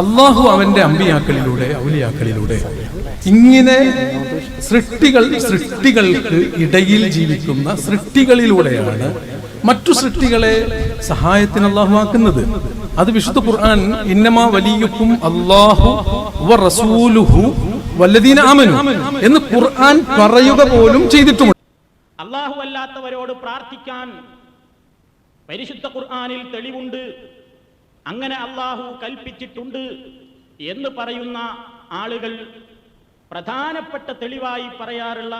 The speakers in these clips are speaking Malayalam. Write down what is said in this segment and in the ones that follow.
അള്ളാഹു അവന്റെ അമ്പിയാക്കളിലൂടെ ഔലിയാക്കളിലൂടെ. ഇങ്ങനെ സൃഷ്ടികൾ സൃഷ്ടികൾക്ക് ഇടയിൽ ജീവിക്കുന്ന സൃഷ്ടികളിലൂടെയാണ് മറ്റു സൃഷ്ടികളെ സഹായത്തിന് അള്ളാഹു ആക്കുന്നത്. അത് വിശുദ്ധ ഖുർആൻ ഇന്നമാ വലിയുക്കും അള്ളാഹു റസൂലുഹു വല്ലദീന ആമനു എന്ന് ഖുർആൻ പറയുക പോലും ചെയ്തിട്ടുമുണ്ട്. അള്ളാഹു അല്ലാത്തവരോട് പ്രാർത്ഥിക്കാൻ പരിശുദ്ധ ഖുർആനിൽ തെളിവുണ്ട്. അങ്ങനെ അള്ളാഹു കൽപ്പിച്ചിട്ടുണ്ട് എന്ന് പറയുന്ന ആളുകൾ പ്രധാനപ്പെട്ട തെളിവായി പറയാറുള്ള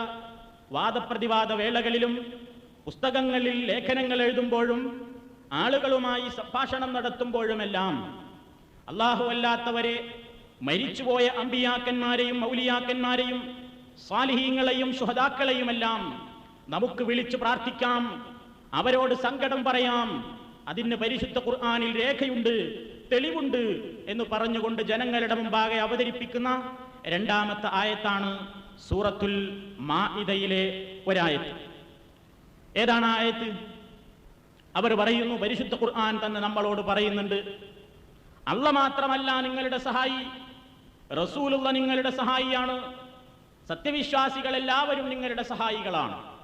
വാദപ്രതിവാദ വേളകളിലും പുസ്തകങ്ങളിൽ ലേഖനങ്ങൾ എഴുതുമ്പോഴും ആളുകളുമായി സംഭാഷണം നടത്തുമ്പോഴുമെല്ലാം അള്ളാഹു അല്ലാത്തവരെ മരിച്ചുപോയ അമ്പിയാക്കന്മാരെയും മൗലിയാക്കന്മാരെയും സ്വാലിഹീങ്ങളെയും സുഹതാക്കളെയുമെല്ലാം നമുക്ക് വിളിച്ചു പ്രാർത്ഥിക്കാം. അവരോട് സങ്കടം പറയാം. അതിന് പരിശുദ്ധ ഖുർആാനിൽ രേഖയുണ്ട് തെളിവുണ്ട് എന്ന് പറഞ്ഞുകൊണ്ട് ജനങ്ങളുടെ മുമ്പാകെ അവതരിപ്പിക്കുന്ന രണ്ടാമത്തെ ആയത്താണ് സൂറത്തുൽ മാഇദയിലെ ഒരായത്ത്. ഏതാണ് ആയത്ത്? അവർ പറയുന്നു പരിശുദ്ധ ഖുർആൻ തന്നെ നമ്മളോട് പറയുന്നുണ്ട്. അല്ല മാത്രമല്ല നിങ്ങളുടെ സഹായി റസൂലുള്ള നിങ്ങളുടെ സഹായിയാണ്. സത്യവിശ്വാസികൾ എല്ലാവരും നിങ്ങളുടെ സഹായികളാണ്.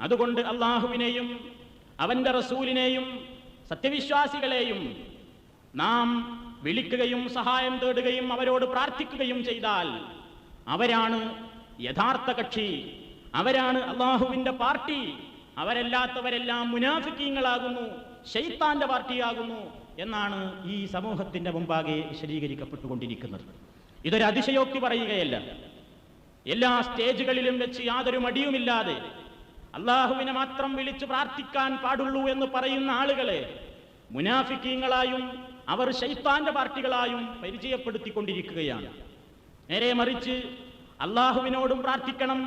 അതുകൊണ്ട് അള്ളാഹുവിനെയും അവന്റെ റസൂലിനെയും സത്യവിശ്വാസികളെയും നാം വിളിക്കുകയും സഹായം തേടുകയും അവരോട് പ്രാർത്ഥിക്കുകയും ചെയ്താൽ അവരാണ് യഥാർത്ഥ കക്ഷി. അവരാണ് അള്ളാഹുവിന്റെ പാർട്ടി. അവരല്ലാത്തവരെല്ലാം മുനാഫിക്കീങ്ങളാകുന്നു ഷെയ്ത്താന്റെ പാർട്ടിയാകുന്നു എന്നാണ് ഈ സമൂഹത്തിന്റെ മുമ്പാകെ വിശദീകരിക്കപ്പെട്ടുകൊണ്ടിരിക്കുന്നത്. ഇതൊരു അതിശയോക്തി പറയുകയല്ല. എല്ലാ സ്റ്റേജുകളിലും വെച്ച് യാതൊരു മടിയുമില്ലാതെ അള്ളാഹുവിനെ മാത്രം വിളിച്ചു പ്രാർത്ഥിക്കാൻ പാടുള്ളൂ എന്ന് പറയുന്ന ആളുകളെ മുനാഫിക്കീങ്ങളായും അവർ ശൈത്താന്റെ പാർട്ടികളായും പരിചയപ്പെടുത്തിക്കൊണ്ടിരിക്കുകയാണ്. നേരെ മറിച്ച് അള്ളാഹുവിനോടും പ്രാർത്ഥിക്കണം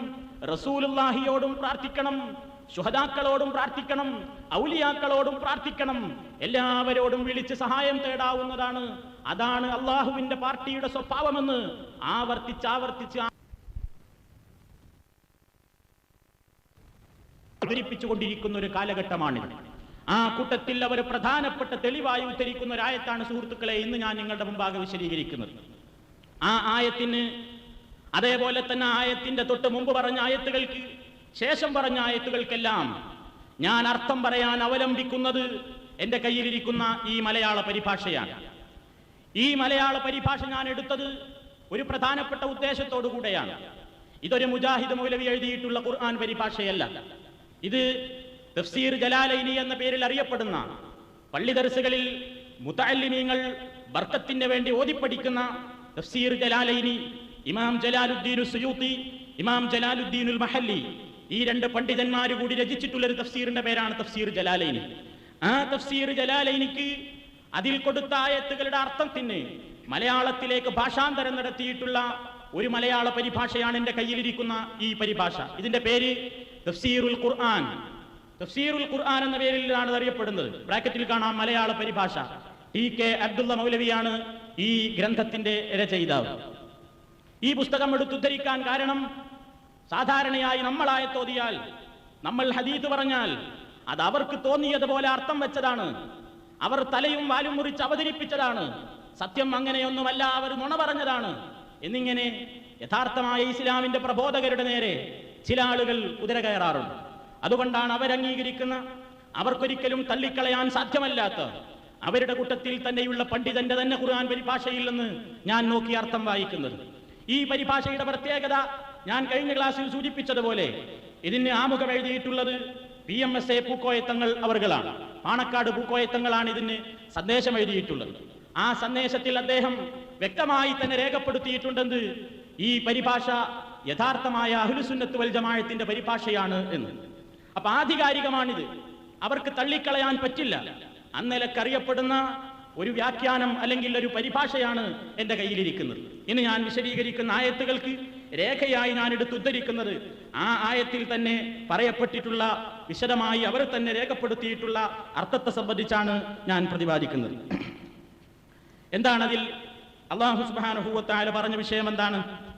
റസൂലുല്ലാഹിയോടും പ്രാർത്ഥിക്കണം ശുഹദാക്കളോടും പ്രാർത്ഥിക്കണം ഔലിയാക്കളോടും പ്രാർത്ഥിക്കണം. എല്ലാവരോടും വിളിച്ച് സഹായം തേടാവുന്നതാണ് അതാണ് അള്ളാഹുവിന്റെ പാർട്ടിയുടെ സ്വഭാവമെന്ന് ആവർത്തിച്ച് അവതരിപ്പിച്ചുകൊണ്ടിരിക്കുന്ന ഒരു കാലഘട്ടമാണിത്. ആ കൂട്ടത്തിൽ അവർ പ്രധാനപ്പെട്ട തെളിവായി ഉദ്ധരിക്കുന്ന ഒരു ആയത്താണ് സുഹൃത്തുക്കളെ ഇന്ന് ഞാൻ നിങ്ങളുടെ മുമ്പാകെ വിശദീകരിക്കുന്നത്. ആ ആയത്തിന് അതേപോലെ തന്നെ ആയത്തിന്റെ തൊട്ട് മുമ്പ് പറഞ്ഞ ആയത്തുകൾക്ക് ശേഷം പറഞ്ഞ ആയത്തുകൾക്കെല്ലാം ഞാൻ അർത്ഥം പറയാൻ അവലംബിക്കുന്നത് എന്റെ കയ്യിലിരിക്കുന്ന ഈ മലയാള പരിഭാഷയാണ്. ഈ മലയാള പരിഭാഷ ഞാൻ എടുത്തത് ഒരു പ്രധാനപ്പെട്ട ഉദ്ദേശത്തോടു കൂടെയാണ് ഇതൊരു മുജാഹിദ് മൗലവി എഴുതിയിട്ടുള്ള ഖുർആൻ പരിഭാഷയല്ല. ഇത് തഫ്സീർ ജലാലൈനി എന്ന പേരിൽ അറിയപ്പെടുന്ന പള്ളി ദർസുകളിൽ മുത്തല്ലിമീങ്ങൾ ബർക്കത്തിന് വേണ്ടി ഓതിപ്പടിക്കുന്ന തഫ്സീർ ജലാലൈനി ഇമാം ജലാലുദ്ദീൻ സുയൂത്തി ഇമാം ജലാലുദ്ദീനുൽ മഹല്ലി ഈ രണ്ട് പണ്ഡിതന്മാർ കൂടി രചിച്ചിട്ടുള്ള ഒരു തഫ്സീറിന്റെ പേരാണ് തഫ്സീർ ജലാലൈനി. ആ തഫ്സീർ ജലാലൈനിക്ക് അതിൽ കൊടുത്ത ആയത്തുകളുടെ അർത്ഥത്തിന് മലയാളത്തിലേക്ക് ഭാഷാന്തരം നടത്തിയിട്ടുള്ള ഒരു മലയാള പരിഭാഷയാണ് എന്റെ കയ്യിലിരിക്കുന്ന ഈ പരിഭാഷ. ഇതിന്റെ പേര് തഫ്സീറുൽ ഖുർആൻ. തഫ്സീറുൽ ഖുർആൻ എന്ന പേരിലാണ് അറിയപ്പെടുന്നത് ബ്രാക്കറ്റിൽ കാണാം മലയാള പരിഭാഷ. ടി കെ അബ്ദുള്ള മൗലവിയാണ് ഈ ഗ്രന്ഥത്തിന്റെ രചയിതാവ്. ഈ പുസ്തകം എടുത്തുദ്ധരിക്കാൻ കാരണം സാധാരണയായി നമ്മളായ തോതിയാൽ നമ്മൾ ഹദീത്ത് പറഞ്ഞാൽ അത് അവർക്ക് തോന്നിയതുപോലെ അർത്ഥം വെച്ചതാണ്. അവർ തലയും വാലും മുറിച്ച് അവതരിപ്പിച്ചതാണ്. സത്യം അങ്ങനെയൊന്നുമല്ല അവർ നുണ പറഞ്ഞതാണ്. എന്നിങ്ങനെ യഥാർത്ഥമായ ഇസ്ലാമിന്റെ പ്രബോധകരുടെ നേരെ ചില ആളുകൾ കുതിര കയറാറുണ്ട്. അതുകൊണ്ടാണ് അവരംഗീകരിക്കുന്ന അവർക്കൊരിക്കലും തള്ളിക്കളയാൻ സാധ്യമല്ലാത്ത അവരുടെ കൂട്ടത്തിൽ തന്നെയുള്ള പണ്ഡിതന്റെ തന്നെ ഖുർആൻ പരിഭാഷയിൽ നിന്ന് ഞാൻ നോക്കി അർത്ഥം വായിക്കുന്നത്. ഈ പരിഭാഷയുടെ പ്രത്യേകത ഞാൻ കഴിഞ്ഞ ക്ലാസ്സിൽ സൂചിപ്പിച്ചതുപോലെ ഇതിന് ആമുഖം എഴുതിയിട്ടുള്ളത് P M S A Pookoyathangal അവർകളാണ്. Panakkad പൂക്കോയത്തങ്ങളാണ് ഇതിന് സന്ദേശം എഴുതിയിട്ടുള്ളത്. ആ സന്ദേശത്തിൽ അദ്ദേഹം വ്യക്തമായി തന്നെ രേഖപ്പെടുത്തിയിട്ടുണ്ടെന്ന് ഈ പരിഭാഷ യഥാർത്ഥമായ അഹുലുസുന്നത്ത് വൽ ജമാഅത്തിന്റെ പരിഭാഷയാണ് എന്ന്. അപ്പൊ ആധികാരികമാണിത്. അവർക്ക് തള്ളിക്കളയാൻ പറ്റില്ല. അന്നലക്കറിയപ്പെടുന്ന ഒരു വ്യാഖ്യാനം അല്ലെങ്കിൽ ഒരു പരിഭാഷയാണ് എന്റെ കയ്യിലിരിക്കുന്നത്. ഇനി ഞാൻ വിശദീകരിക്കുന്ന ആയത്തുകൾക്ക് രേഖയായി ഞാൻ എടുത്ത് ഉദ്ധരിക്കുന്നത് ആ ആയത്തിൽ തന്നെ പറയപ്പെട്ടിട്ടുള്ള വിശദമായി അവർ തന്നെ രേഖപ്പെടുത്തിയിട്ടുള്ള അർത്ഥത്തെ സംബന്ധിച്ചാണ് ഞാൻ പ്രതിപാദിക്കുന്നത്. എന്താണ് അതിൽ? അള്ളാഹു സുബാനുഭൂവത്തായ പറഞ്ഞ വിഷയം എന്താണ്?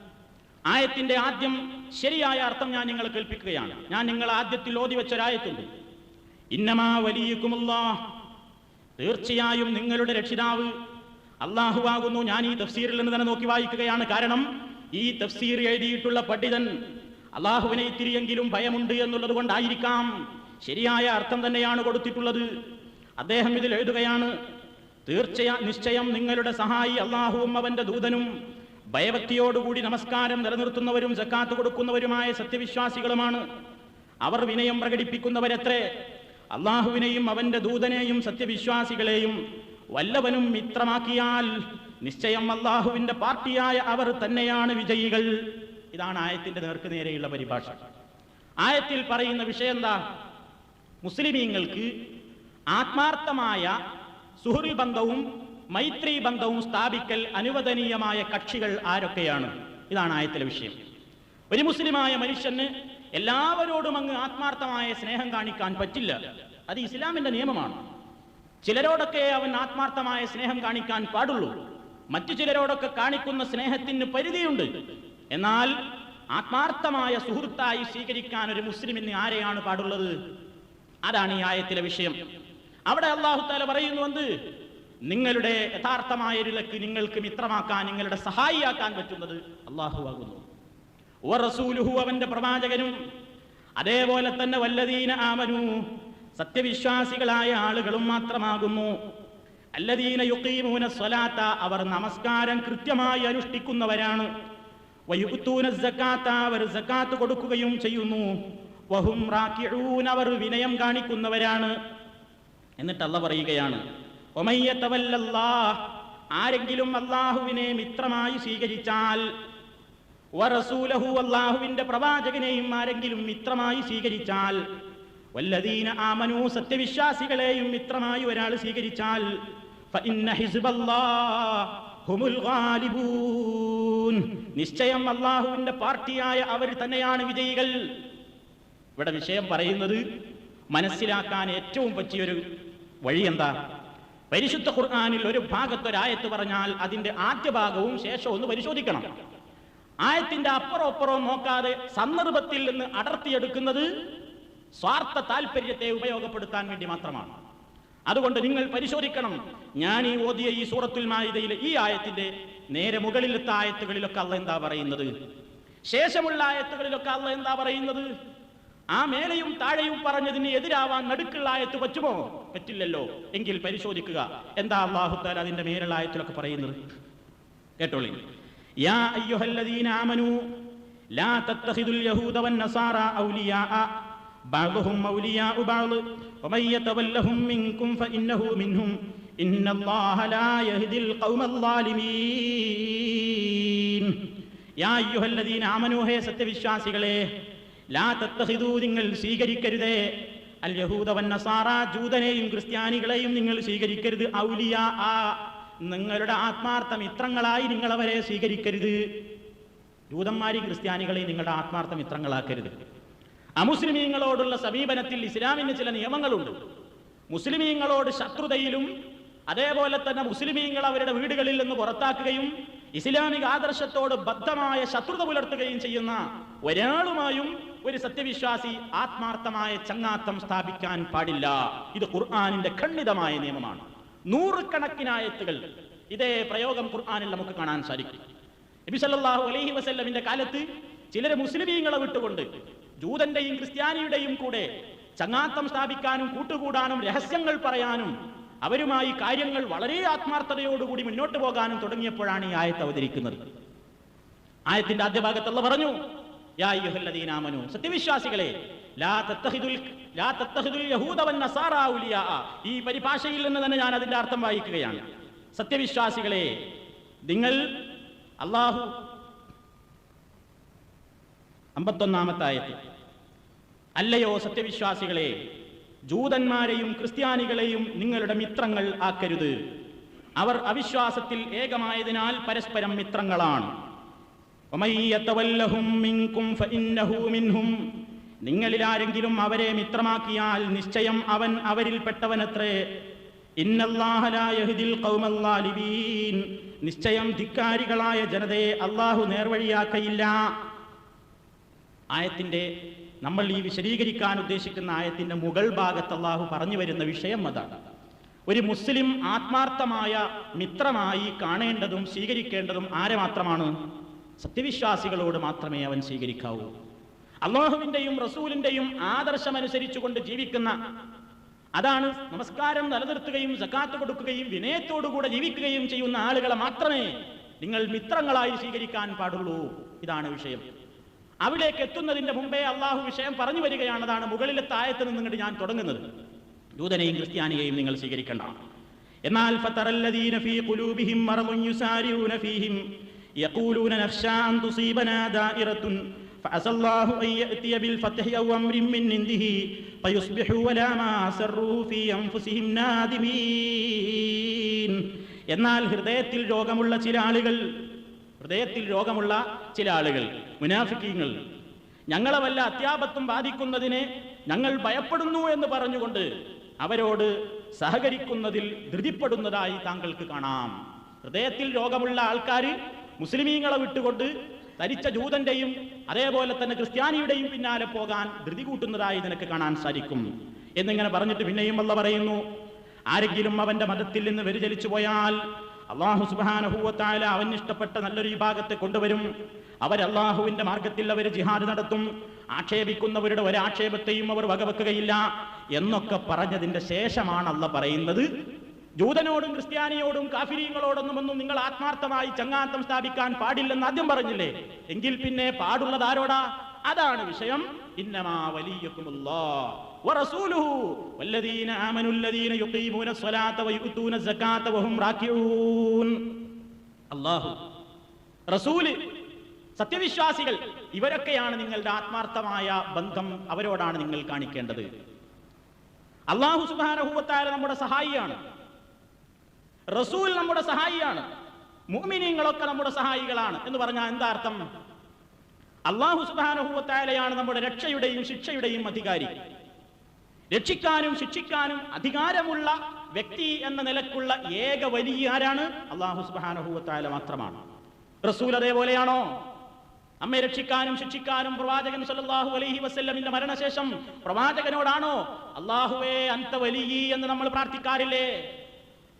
ആയത്തിന്റെ ആദ്യം ശരിയായ അർത്ഥം ഞാൻ നിങ്ങളെ കേൾപ്പിക്കുകയാണ്. ഞാൻ നിങ്ങൾ ആദ്യത്തിൽ ഓതി വെച്ചൊരായത്തുണ്ട്. ഇന്നമാ വലിയക്കുമുള്ള തീർച്ചയായും നിങ്ങളുടെ രക്ഷിതാവ് അള്ളാഹുവാകുന്നു. ഞാൻ ഈ തഫ്സീറിൽ നിന്ന് തന്നെ നോക്കി വായിക്കുകയാണ്. കാരണം ഈ തഫ്സീർ എഴുതിയിട്ടുള്ള പണ്ഡിതൻ അള്ളാഹുവിനെ ഇത്തിരിയെങ്കിലും ഭയമുണ്ട് എന്നുള്ളത് കൊണ്ടായിരിക്കാം ശരിയായ അർത്ഥം തന്നെയാണ് കൊടുത്തിട്ടുള്ളത്. അദ്ദേഹം ഇതിൽ എഴുതുകയാണ് തീർച്ചയാ നിശ്ചയം നിങ്ങളുടെ സഹായി അള്ളാഹുവും അവന്റെ ദൂതനും ഭയഭക്തിയോടുകൂടി നമസ്കാരം നിലനിർത്തുന്നവരും ജക്കാത്ത് കൊടുക്കുന്നവരുമായ സത്യവിശ്വാസികളുമാണ്. അവർ വിനയം പ്രകടിപ്പിക്കുന്നവരത്രേ. അള്ളാഹുവിനെയും അവന്റെ ദൂതനെയും സത്യവിശ്വാസികളെയും വല്ലവനും മിത്രമാക്കിയാൽ നിശ്ചയം അള്ളാഹുവിന്റെ പാർട്ടിയായ അവർ തന്നെയാണ് വിജയികൾ. ഇതാണ് ആയത്തിന്റെ നേർക്ക് നേരെയുള്ള പരിഭാഷ. ആയത്തിൽ പറയുന്ന വിഷയം എന്താ? മുസ്ലിമീങ്ങൾക്ക് ആത്മാർത്ഥമായ സുഹൃൽ ബന്ധവും മൈത്രി ബന്ധവും സ്ഥാപിക്കൽ അനുവദനീയമായ കക്ഷികൾ ആരൊക്കെയാണ്? ഇതാണ് ആയത്തിലെ വിഷയം. ഒരു മുസ്ലിമായ മനുഷ്യന് എല്ലാവരോടും അങ്ങ് ആത്മാർത്ഥമായ സ്നേഹം കാണിക്കാൻ പറ്റില്ല. അത് ഇസ്ലാമിന്റെ നിയമമാണ്. ചിലരോടൊക്കെ അവൻ ആത്മാർത്ഥമായ സ്നേഹം കാണിക്കാൻ പാടുള്ളൂ. മറ്റു ചിലരോടൊക്കെ കാണിക്കുന്ന സ്നേഹത്തിന് പരിധിയുണ്ട്. എന്നാൽ ആത്മാർത്ഥമായ സുഹൃത്തായി സ്വീകരിക്കാൻ ഒരു മുസ്ലിമിന് ആരെയാണ് പാടുള്ളത്? അതാണ് ഈ ആയത്തിലെ വിഷയം. അവിടെ അള്ളാഹു താല പറയുന്നുവെന്ന് നിങ്ങളുടെ യഥാർത്ഥമായ ഒരു ലക്ക് നിങ്ങൾക്ക് മിത്രമാക്കാൻ നിങ്ങളുടെ സഹായിയാക്കാൻ പറ്റുന്നത് അള്ളാഹു ആകുന്നു വറസൂലുഹു അവന്റെ പ്രവാചകനും. അതേപോലെ തന്നെ വല്ലദീന ആമനു. സത്യവിശ്വാസികളായ ആളുകളും മാത്രമാകുന്നു. അല്ലദീന യുക്കീമൂന സ്വലാത്ത അവർ നമസ്കാരം കൃത്യമായി അനുഷ്ഠിക്കുന്നവരാണ്. വയുത്തൂന സക്കാത്ത അവർ സക്കാത്ത് കൊടുക്കുകയും ചെയ്യുന്നു. വഹും റാക്കിഊൻ അവർ വിനയം കാണിക്കുന്നവരാണ്. എന്നിട്ട് അല്ല പറയുകയാണ് ആരെങ്കിലും അള്ളാഹുവിനെ മിത്രമായി സ്വീകരിച്ചാൽ വറസൂലഹു അള്ളാഹുവിന്റെ പ്രവാചകനെയും ആരെങ്കിലും മിത്രമായി സ്വീകരിച്ചാൽ വല്ലദീന ആമനു സത്യവിശ്വാസികളെയും മിത്രമായി ഒരാൾ സ്വീകരിച്ചാൽ നിശ്ചയം അള്ളാഹുവിന്റെ പാർട്ടിയായ അവർ തന്നെയാണ് വിജയികൾ. ഇവിടെ വിഷയം പറയുന്നത് മനസ്സിലാക്കാൻ ഏറ്റവും പറ്റിയൊരു വഴി എന്താ പരിശുദ്ധ ഖുർആാനിൽ ഒരു ഭാഗത്തൊരായത്ത് പറഞ്ഞാൽ അതിന്റെ ആദ്യ ഭാഗവും ശേഷവും ഒന്ന് പരിശോധിക്കണം. ആയത്തിന്റെ അപ്പുറം അപ്പുറവും നോക്കാതെ സന്ദർഭത്തിൽ നിന്ന് അടർത്തിയെടുക്കുന്നത് സ്വാർത്ഥ താല്പര്യത്തെ ഉപയോഗപ്പെടുത്താൻ വേണ്ടി മാത്രമാണ്. അതുകൊണ്ട് നിങ്ങൾ പരിശോധിക്കണം. ഞാൻ ഈ ഓതിയ ഈ സൂറത്തുൽ മായിദയിലെ ഈ ആയത്തിന്റെ നേരെ മുകളിലത്തെ ആയത്തുകളിലൊക്കെ അല്ല എന്താ പറയുന്നത്? ശേഷമുള്ള ആയത്തുകളിലൊക്കെ അല്ല എന്താ പറയുന്നത്? ആ മേലെയും താഴെയും പറഞ്ഞതിന് എതിരാവാൻ നടുക്കുള്ള ആയത്ത് പറ്റുമോ പറ്റില്ലല്ലോ. എങ്കിൽ പരിശോധിക്കുക. എന്താ അള്ളാഹുത്താൽ അതിന്റെ മേലുള്ള ആയത്തിലൊക്കെ പറയുന്നത്? കേട്ടോളി. യാ അയ്യുഹല്ലദീന ആമനു ലാ തത്തഖിദുൽ യഹൂദ വന്നസാറ ഔലിയാഅ ബഅദുഹും ഔലിയാഉ ബഅദ് വമൻ യതവല്ലഹും മിൻകും ഫഇന്നഹു മിൻഹും ഇന്നല്ലാഹ ലാ യഹ്ദിൽ ഖൗമൽ ളാലിമീൻ യാ അയ്യുഹല്ലദീന ആമനു ഹേ സത്യവിശ്വാസികളെ ലാ നിങ്ങൾ സ്വീകരിക്കരുതേ. അൽ യഹൂദ വന്നസാറ ജൂതനെയും ക്രിസ്ത്യാനികളെയും നിങ്ങൾ സ്വീകരിക്കരുത്. ഔലിയ ആ നിങ്ങളുടെ ആത്മാർത്ഥ മിത്രങ്ങളായി നിങ്ങൾ അവരെ സ്വീകരിക്കരുത്. ജൂതന്മാരെയും ക്രിസ്ത്യാനികളെയും നിങ്ങളുടെ ആത്മാർത്ഥ മിത്രങ്ങളാക്കരുത്. അമുസ്ലിമീങ്ങളോടുള്ള സമീപനത്തിൽ ഇസ്ലാമിന് ചില നിയമങ്ങളുണ്ട്. മുസ്ലിമീങ്ങളോട് ശത്രുതയിലും അതേപോലെ തന്നെ മുസ്ലിമീങ്ങൾ അവരുടെ വീടുകളിൽ നിന്ന് പുറത്താക്കുകയും ഇസ്ലാമിക ആദർശത്തോട് ബദ്ധമായ ശത്രുത പുലർത്തുകയും ചെയ്യുന്ന ഒരാളുമായും ഒരു സത്യവിശ്വാസി ആത്മാർത്ഥമായ ചങ്ങാത്തം സ്ഥാപിക്കാൻ പാടില്ല. ഇത് ഖുർആാനിന്റെ ഖണ്ഡിതമായ നിയമമാണ്. നൂറുകണക്കിനായത്തുകൾ ഇതേ പ്രയോഗം ഖുർആാനിൽ നമുക്ക് കാണാൻ സാധിക്കും. നബി സല്ലല്ലാഹു അലൈഹി വസല്ലമിന്റെ കാലത്ത് ചിലര് മുസ്ലിമീങ്ങളെ വിട്ടുകൊണ്ട് ജൂതന്റെയും ക്രിസ്ത്യാനിയുടെയും കൂടെ ചങ്ങാത്തം സ്ഥാപിക്കാനും കൂട്ടുകൂടാനും രഹസ്യങ്ങൾ പറയാനും അവരുമായി കാര്യങ്ങൾ വളരെ ആത്മാർത്ഥതയോടുകൂടി മുന്നോട്ട് പോകാനും തുടങ്ങിയപ്പോഴാണ് ഈ ആയത്ത് അവതരിക്കുന്നത്. ആയത്തിന്റെ ആദ്യ ഭാഗത്തുള്ള പറഞ്ഞു സത്യവിശ്വാസികളെ ഈ പരിഭാഷയിൽ നിന്ന് തന്നെ ഞാൻ അതിന്റെ അർത്ഥം വായിക്കുകയാണ്. സത്യവിശ്വാസികളെ നിങ്ങൾ അള്ളാഹു അമ്പത്തൊന്നാമത്തായത്തിൽ. അല്ലയോ സത്യവിശ്വാസികളെ ജൂതന്മാരെയും ക്രിസ്ത്യാനികളെയും നിങ്ങളുടെ മിത്രങ്ങൾ ആക്കരുത്. അവർ അവിശ്വാസത്തിൽ ഏകമായതിനാൽ പരസ്പരം മിത്രങ്ങളാണ്. നിങ്ങളിൽ ആരെങ്കിലും അവരെ മിത്രമാക്കിയാൽ നിശ്ചയം അവൻ അവരിൽപ്പെട്ടവനത്രേ നിശ്ചയം ധിക്കാരികളായ ജനതയെ അള്ളാഹു നേർവഴിയാക്കയില്ല. ആയത്തിന്റെ നമ്മൾ ഈ വിശദീകരിക്കാൻ ഉദ്ദേശിക്കുന്ന ആയത്തിന്റെ മുകൾ ഭാഗത്ത് അള്ളാഹു പറഞ്ഞു വരുന്ന വിഷയം അതാണ്. ഒരു മുസ്ലിം ആത്മാർത്ഥമായ മിത്രമായി കാണേണ്ടതും സ്വീകരിക്കേണ്ടതും ആരെ മാത്രമാണ്? സത്യവിശ്വാസികളോട് മാത്രമേ അവൻ സ്വീകരിക്കാവൂ. അള്ളാഹുവിന്റെയും റസൂലിന്റെയും ആദർശമനുസരിച്ചുകൊണ്ട് ജീവിക്കുന്ന അതാണ് നമസ്കാരം നിലനിർത്തുകയും സക്കാത്ത് കൊടുക്കുകയും വിനയത്തോടുകൂടെ ജീവിക്കുകയും ചെയ്യുന്ന ആളുകളെ മാത്രമേ നിങ്ങൾ മിത്രങ്ങളായി സ്വീകരിക്കാൻ പാടുള്ളൂ. ഇതാണ് വിഷയം. അവിടേക്ക് എത്തുന്നതിന്റെ മുമ്പേ അള്ളാഹു വിഷയം പറഞ്ഞു വരികയാണ്. അതാണ് മുകളിലത്തെ ആയത്ത് നിന്നിട്ട് ഞാൻ തുടങ്ങുന്നത്. ദൂതനെയും ക്രിസ്ത്യാനിയെയും നിങ്ങൾ സ്വീകരിക്കണ്ട. എന്നാൽ ഫതറല്ലദീന ഫീ ഖുലൂബിഹിം മറദുൻ യുസാരിഊന ഫീഹിം യഖൂലൂന നഖ്ശാ അൻ തുസീബനാ ദാഇറത്തുൻ فعسى الله أن يأتي بالفتح أو أمر من عنده فيصبحوا ولا ما أسروا في أنفسهم نادمين എന്നാൽ ഹൃദയത്തിൽ രോഗമുള്ള ചില ആളുകൾ ഹൃദയത്തിൽ രോഗമുള്ള ചില ആളുകൾ മുനാഫിക്കീങ്ങൾ ഞങ്ങളെ വല്ല അത്യാപത്തും ബാധിക്കുന്നതിനെ ഞങ്ങൾ ഭയപ്പെടുന്നു എന്ന് പറഞ്ഞുകൊണ്ട് അവരോട് സഹകരിക്കുന്നതിൽ ധൃതിപ്പെടുന്നതായി താങ്കൾക്ക് കാണാം ഹൃദയത്തിൽ രോഗമുള്ള ആൾക്കാർ മുസ്ലിമീങ്ങളെ വിട്ടുകൊണ്ട് തരിച്ച ജൂതന്റെയും അതേപോലെ തന്നെ ക്രിസ്ത്യാനിയുടെയും പിന്നാലെ പോകാൻ ധൃതി കൂട്ടുന്നതായി നിനക്ക് കാണാൻ സാധിക്കും. എന്നിങ്ങനെ പറഞ്ഞിട്ട് പിന്നെയും അല്ല പറയുന്നു ആരെങ്കിലും അവന്റെ മതത്തിൽ നിന്ന് വ്യതിചലിച്ചു പോയാൽ അള്ളാഹു സുബാനഹൂവത്തായ അവൻ ഇഷ്ടപ്പെട്ട നല്ലൊരു വിഭാഗത്തെ കൊണ്ടുവരും. അവർ അള്ളാഹുവിന്റെ മാർഗത്തിൽ അവർ ജിഹാദ് നടത്തും. ആക്ഷേപിക്കുന്നവരുടെ ഒരാക്ഷേപത്തെയും അവർ വകവെക്കുകയില്ല എന്നൊക്കെ പറഞ്ഞതിന്റെ ശേഷമാണ് പറയുന്നത്. ജൂതനോടും ക്രിസ്ത്യാനിയോടും കാഫിരിയങ്ങളോടൊന്നും ഒന്നും നിങ്ങൾ ആത്മാർത്ഥമായി ചങ്ങാത്തം സ്ഥാപിക്കാൻ പാടില്ലെന്ന് ആദ്യം പറഞ്ഞില്ലേ? എങ്കിൽ പിന്നെ പാടുള്ളത് ആരോടാ? അതാണ് വിഷയം. ഇന്നമാ അല്ലാഹു റസൂൽ സത്യവിശ്വാസികൾ ഇവരൊക്കെയാണ് നിങ്ങളുടെ ആത്മാർത്ഥമായ ബന്ധം അവരോടാണ് നിങ്ങൾ കാണിക്കേണ്ടത്. അള്ളാഹു സുബാനഹൂവത്തായ നമ്മുടെ സഹായിയാണ്. റസൂൽ നമ്മുടെ സഹായിയാണ്. മുഅ്മിനീങ്ങളൊക്കെ നമ്മുടെ സഹായികളാണ് എന്ന് പറഞ്ഞാൽ എന്താ അർത്ഥം? അള്ളാഹു സുബാനഹൂവത്തായാലയാണ് നമ്മുടെ രക്ഷയുടെയും ശിക്ഷയുടെയും അധികാരി. രക്ഷിക്കാനും ശിക്ഷിക്കാനും അധികാരമുള്ള വ്യക്തി എന്ന നിലക്കുള്ള ഏക വലിയ ആരാണ്? അള്ളാഹു സുബാനഹൂവത്തായാല മാത്രമാണ്. റസൂൽ അതേപോലെയാണോ? നമ്മെ രക്ഷിക്കാനും ശിക്ഷിക്കാനും പ്രവാചകൻ സല്ലല്ലാഹു അലൈഹി വസല്ലമിന്റെ മരണശേഷം പ്രവാചകനോടാണോ? അള്ളാഹുവേ അന്ത വലിയ എന്ന് നമ്മൾ പ്രാർത്ഥിക്കാറില്ലേ?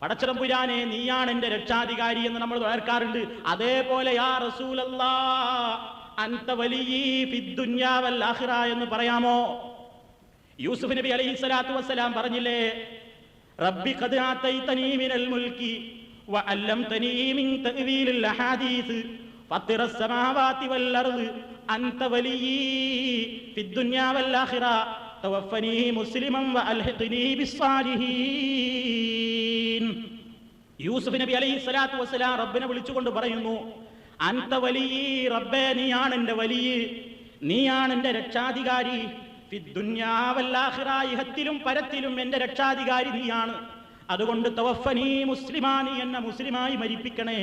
പടച്ചടം പുരാനെ നീയാണ് എന്റെ രക്ഷാധികാരി എന്ന് നമ്മൾ വേർക്കാറുണ്ട് അതേപോലെ യാ റസൂലല്ലാ അന്ത വലിയ ഫിദ്ദുന്യാവൽ ആഖിറ എന്ന് പറയാമോ യൂസുഫ് നബി അലൈഹി സ്വലാത്തു വസ്സലാം പറഞ്ഞില്ലേ റബ്ബി ഖദ് ആതൈതനീ മിനൽ മുൽക്കി വഅല്ലംതനീ മിൻ തഅ്വീലിൽ അഹാദീസ് ഫത്തിറ السماوات والأرض أنت وليي في الدنيا والآخرة توفني مسلما وألحقني بالصالحين യൂസുഫ് നബി അലൈഹി സ്വലാത്തു വസ്സലാം റബ്ബിനെ വിളിച്ചുകൊണ്ട് പറയുന്നു അന്ത വലിയ റബ്ബേ നീയാണ് എൻ്റെ വലിയ നീയാണ് എൻ്റെ രക്ഷാധികാരി ഇഹത്തിലും പരത്തിലും എൻ്റെ രക്ഷാധികാരി നീയാണ് അതുകൊണ്ട് തവഫനി മുസ്ലിമാ നീ എന്നെ മുസ്ലിമായി മരിപ്പിക്കണേ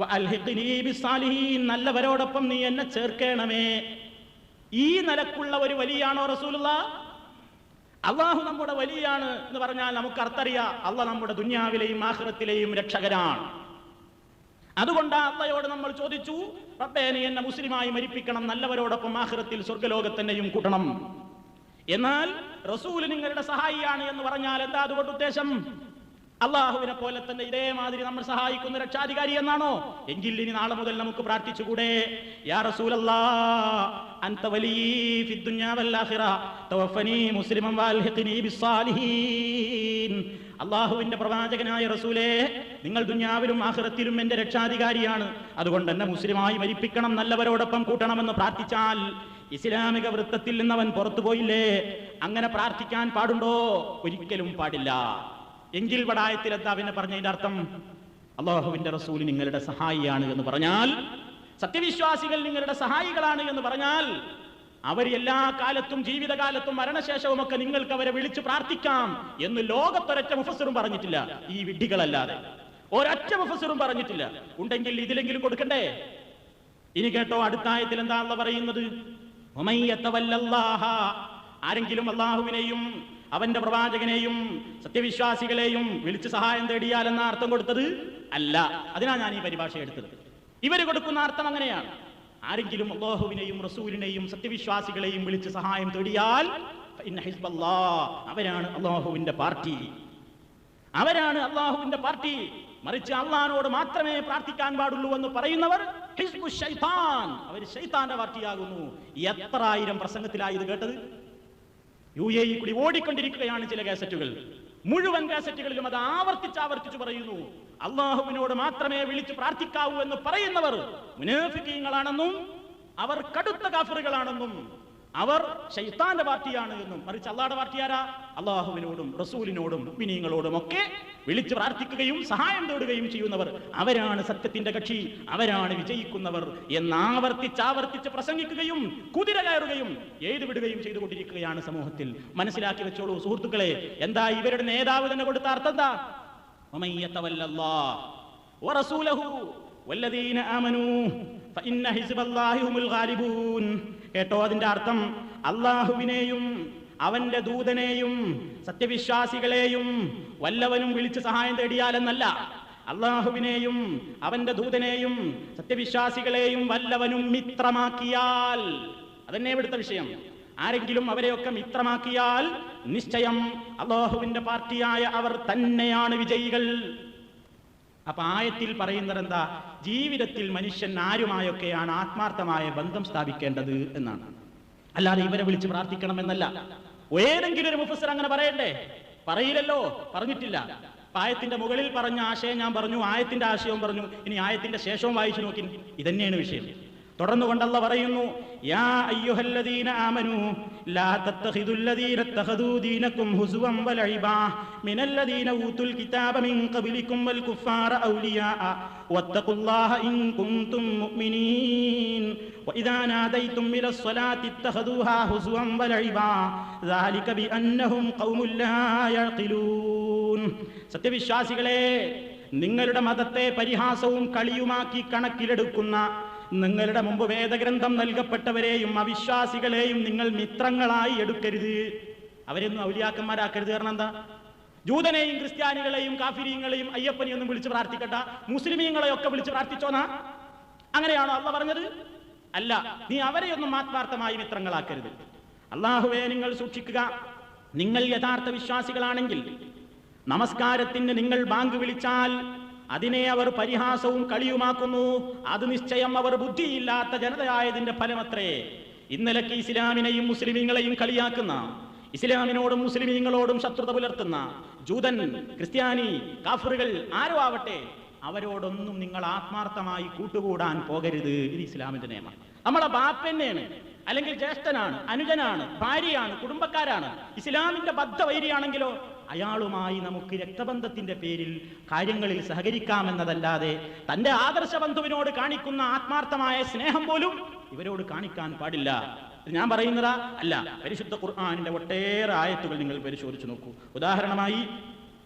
വ അൽഹിഖ്നി ബിസ്സാലിഹീൻ നല്ലവരോടൊപ്പം നീ എന്നെ ചേർക്കണമേ ഈ നിലക്കുള്ള ഒരു വലിയാണോ റസൂലുള്ള അള്ളാഹു നമ്മുടെ വലിയാണ് എന്ന് പറഞ്ഞാൽ നമുക്ക് അർത്ഥറിയാം. അള്ള നമ്മുടെ ദുന്യാവിലെയും ആഹ്റത്തിലെയും രക്ഷകരാണ്. അതുകൊണ്ട് അള്ളയോട് നമ്മൾ ചോദിച്ചു റബ്ബേ എന്നെ മുസ്ലിമായി മരിപ്പിക്കണം നല്ലവരോടൊപ്പം ആഹ്റത്തിൽ സ്വർഗലോകത്തിനെയും കൂട്ടണം. എന്നാൽ റസൂൽ നിങ്ങളുടെ സഹായിയാണ് എന്ന് പറഞ്ഞാൽ എന്താ അതുകൊണ്ട് ഉദ്ദേശം? അള്ളാഹുവിനെ പോലെ തന്നെ ഇതേമാതിരി നമ്മൾ സഹായിക്കുന്ന രക്ഷാധികാരി എന്നാണോ? എങ്കിൽ ഇനി നാളെ മുതൽ നമുക്ക് പ്രാർത്ഥിച്ചുകൂടെ? യാ അൻത വൽ ആഖിറ മുസ്ലിമൻ അള്ളാഹുവിന്റെ പ്രവാചകനായ റസൂലേ നിങ്ങൾ ദുന്യാവിലും ആഖിറത്തിലും എന്റെ രക്ഷാധികാരിയാണ്. അതുകൊണ്ട് തന്നെ മുസ്ലിമായി മരിപ്പിക്കണം നല്ലവരോടൊപ്പം കൂട്ടണമെന്ന് പ്രാർത്ഥിച്ചാൽ ഇസ്ലാമിക വൃത്തത്തിൽ നിന്നവൻ പുറത്തുപോയില്ലേ? അങ്ങനെ പ്രാർത്ഥിക്കാൻ പാടുണ്ടോ? ഒരിക്കലും പാടില്ല. എങ്കിൽ പിന്നെ പറഞ്ഞതിന്റെ അർത്ഥം അള്ളാഹുവിന്റെ റസൂൽ നിങ്ങളുടെ സഹായിയാണ് എന്ന് പറഞ്ഞാൽ സത്യവിശ്വാസികൾ നിങ്ങളുടെ സഹായികളാണ് എന്ന് പറഞ്ഞാൽ അവർ എല്ലാ കാലത്തും ജീവിതകാലത്തും മരണശേഷവും ഒക്കെ നിങ്ങൾക്ക് അവരെ വിളിച്ചു പ്രാർത്ഥിക്കാം എന്ന് ലോകത്തൊരൊറ്റ മുഫസറും പറഞ്ഞിട്ടില്ല. ഈ വിഡ്ഢികളല്ലാതെ. ഒരൊറ്റ മുഫസറും പറഞ്ഞിട്ടില്ല. ഉണ്ടെങ്കിൽ ഇതിലെങ്കിലും കൊടുക്കണ്ടേ? ഇനി കേട്ടോ അടുത്തായത്തിൽ എന്താണല്ലോ പറയുന്നത്. ആരെങ്കിലും അള്ളാഹുവിനെയും അവന്റെ പ്രവാചകനെയും സത്യവിശ്വാസികളെയും വിളിച്ച് സഹായം തേടിയാൽ എന്ന അർത്ഥം കൊടുത്തത് അല്ല. അതിനാ ഞാൻ ഈ പരിഭാഷ എടുത്തത്. ഇവർ കൊടുക്കുന്ന അർത്ഥം അങ്ങനെയാണ്. ആരെങ്കിലും അള്ളാഹുവിനെയും റസൂലിനെയും സത്യവിശ്വാസികളെയും വിളിച്ച് സഹായം തേടിയാൽ അവരാണ് അള്ളാഹുവിന്റെ പാർട്ടി. അവരാണ് അള്ളാഹുവിന്റെ പാർട്ടി. മറിച്ച് അള്ളഹാനോട് മാത്രമേ പ്രാർത്ഥിക്കാൻ പാടുള്ളൂ എന്ന് പറയുന്നവർ അവർ ശൈത്താന്റെ പാർട്ടിയാകുന്നു. എത്ര ആയിരം പ്രസംഗത്തിലായി ഇത് കേട്ടത്? യു എ ഇ കൂടി ഓടിക്കൊണ്ടിരിക്കുകയാണ് ചില കാസറ്റുകൾ മുഴുവൻ കാസറ്റുകളിലും അത് ആവർത്തിച്ച് ആവർത്തിച്ച് പറയുന്നു. അള്ളാഹുവിനോട് മാത്രമേ വിളിച്ച് പ്രാർത്ഥിക്കാവൂ എന്ന് പറയുന്നവർ മുനാഫിക്കീങ്ങളാണെന്നും അവർ കടുത്ത കാഫറുകളാണെന്നും അവർ ശൈത്താന്റെ പാർട്ടിയാണ് എന്നും. മറിച്ച് അള്ളാഹുടെ പാർട്ടി ആരാ? അള്ളാഹുവിനോടും റസൂലിനോടും മിനിങ്ങളോടും ഒക്കെ വിളിച്ച് പ്രാർത്ഥിക്കുകയും സഹായം തേടുകയും ചെയ്യുന്നവർ അവരാണ് സത്യത്തിന്റെ കക്ഷി അവരാണ് വിജയിക്കുന്നവർ എന്നാവർത്തിച്ചാവർത്തിച്ച് പ്രസംഗിക്കുകയും കുതിര കയറുകയും ഏത് വിടുകയും ചെയ്തുകൊണ്ടിരിക്കുകയാണ് സമൂഹത്തിൽ. മനസ്സിലാക്കി വെച്ചോളൂ സുഹൃത്തുക്കളെ എന്താ ഇവരുടെ നേതാവ് തന്നെ കൊടുത്ത അർത്ഥം എന്താ? കേട്ടോ അതിന്റെ അർത്ഥം? അള്ളാഹുവിനെയും അവന്റെ ദൂതനെയും സത്യവിശ്വാസികളെയും വല്ലവനും വിളിച്ച് സഹായം തേടിയാലെന്നല്ല. അള്ളാഹുവിനെയും അവന്റെ ദൂതനെയും സത്യവിശ്വാസികളെയും വല്ലവനും മിത്രമാക്കിയാൽ. അതന്നെ ഇവിടുത്തെ വിഷയം. ആരെങ്കിലും അവരെയൊക്കെ മിത്രമാക്കിയാൽ നിശ്ചയം അള്ളാഹുവിന്റെ പാർട്ടിയായ അവർ തന്നെയാണ് വിജയികൾ. അപ്പൊ ആയത്തിൽ പറയുന്നത് എന്താ ജീവിതത്തിൽ മനുഷ്യൻ ആരുമായൊക്കെയാണ് ആത്മാർത്ഥമായ ബന്ധം സ്ഥാപിക്കേണ്ടത് എന്നാണ്. അല്ലാതെ ഇവരെ വിളിച്ച് പ്രാർത്ഥിക്കണം എന്നല്ല ഏതെങ്കിലും ഒരു മുഫസർ അങ്ങനെ പറയണ്ടേ പറയില്ലല്ലോ പറഞ്ഞിട്ടില്ല. ആയത്തിന്റെ മുകളിൽ പറഞ്ഞ ആശയം ഞാൻ പറഞ്ഞു ആയത്തിന്റെ ആശയവും പറഞ്ഞു. ഇനി ആയത്തിന്റെ ശേഷവും വായിച്ചു നോക്കി. ഇതന്നെയാണ് വിഷയം. തുടർന്നുകൊണ്ട് അല്ല പറയുന്നു യാ അയ്യുഹല്ലദീന ലാ ദീനകും മിനല്ലദീന ഊതുൽ കിതാബ മിൻ വൽ ഔലിയാ ഇൻ മുഅ്മിനീൻ وإذا ناديتم إلى الصلاة اتخذوها هزوا ولعبا ذلك بأنهم قوم لا يعقلون സത്യവിശ്വാസികളെ നിങ്ങളുടെ മതത്തെ പരിഹാസവും കളിയുമാക്കി കണക്കിലെടുക്കുന്ന നിങ്ങളുടെ മുമ്പ് വേദഗ്രന്ഥം നൽകപ്പെട്ടവരെയും അവിശ്വാസികളെയും നിങ്ങൾ മിത്രങ്ങളായി എടുക്കരുത്. അവരൊന്നും ഔലിയാക്കന്മാരാക്കരുത്. കാരണം എന്താ? ജൂതനെയും ക്രിസ്ത്യാനികളെയും കാഫിരിയങ്ങളെയും അയ്യപ്പനെയൊന്നും വിളിച്ച് പ്രാർത്ഥിക്കട്ട മുസ്ലിമീങ്ങളെയൊക്കെ വിളിച്ച് പ്രാർത്ഥിച്ചോന്നാ? അങ്ങനെയാണോ അള്ള പറഞ്ഞത്? അല്ല നീ അവരെയൊന്നും ആത്മാർത്ഥമായി മിത്രങ്ങളാക്കരുത്. അള്ളാഹുവെ നിങ്ങൾ സൂക്ഷിക്കുക. നിങ്ങൾ യഥാർത്ഥ വിശ്വാസികളാണെങ്കിൽ നമസ്കാരത്തിന് നിങ്ങൾ ബാങ്ക് വിളിച്ചാൽ അതിനെ അവർ പരിഹാസവും കളിയുമാക്കുന്നു. അത് നിശ്ചയം അവർ ബുദ്ധിയില്ലാത്ത ജനതയായതിന്റെ ഫലമത്രേ. ഇന്നലക്ക് ഇസ്ലാമിനെയും മുസ്ലിമീങ്ങളെയും കളിയാക്കുന്ന ഇസ്ലാമിനോടും മുസ്ലിമീങ്ങളോടും ശത്രുത പുലർത്തുന്ന ജൂതൻ ക്രിസ്ത്യാനി കാഫറുകൾ ആരോ ആവട്ടെ അവരോടൊന്നും നിങ്ങൾ ആത്മാർത്ഥമായി കൂട്ടുകൂടാൻ പോകരുത്. ഇത് ഇസ്ലാമിന്റെ നിയമം. നമ്മളെ ബാപ്പന്നെയാണ് അല്ലെങ്കിൽ ജ്യേഷ്ഠനാണ് അനുജനാണ് ഭാര്യയാണ് കുടുംബക്കാരാണ് ഇസ്ലാമിന്റെ ബദ്ധവൈരിയാണെങ്കിലോ അയാളുമായി നമുക്ക് രക്തബന്ധത്തിന്റെ പേരിൽ കാര്യങ്ങളിൽ സഹകരിക്കാമെന്നതല്ലാതെ തന്റെ ആദർശ ബന്ധുവിനോട് കാണിക്കുന്ന ആത്മാർത്ഥമായ സ്നേഹം പോലും ഇവരോട് കാണിക്കാൻ പാടില്ല. ഞാൻ പറയുന്നതാ അല്ല പരിശുദ്ധ ഖുർആാനിന്റെ ഒട്ടേറെ ആയത്തുകൾ നിങ്ങൾ പരിശോധിച്ചു നോക്കൂ. ഉദാഹരണമായി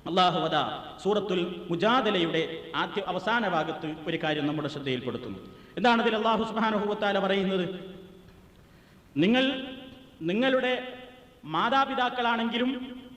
അള്ളാഹുവദ സൂറത്തുൽ മുജാദലയുടെ ആദ്യ അവസാന ഭാഗത്ത് ഒരു കാര്യം നമ്മുടെ ശ്രദ്ധയിൽപ്പെടുത്തുന്നു. എന്താണ് ഇതിൽ അള്ളാഹു സുബാനുഭവത്താല പറയുന്നത്? നിങ്ങൾ നിങ്ങളുടെ മാതാപിതാക്കളാണെങ്കിലും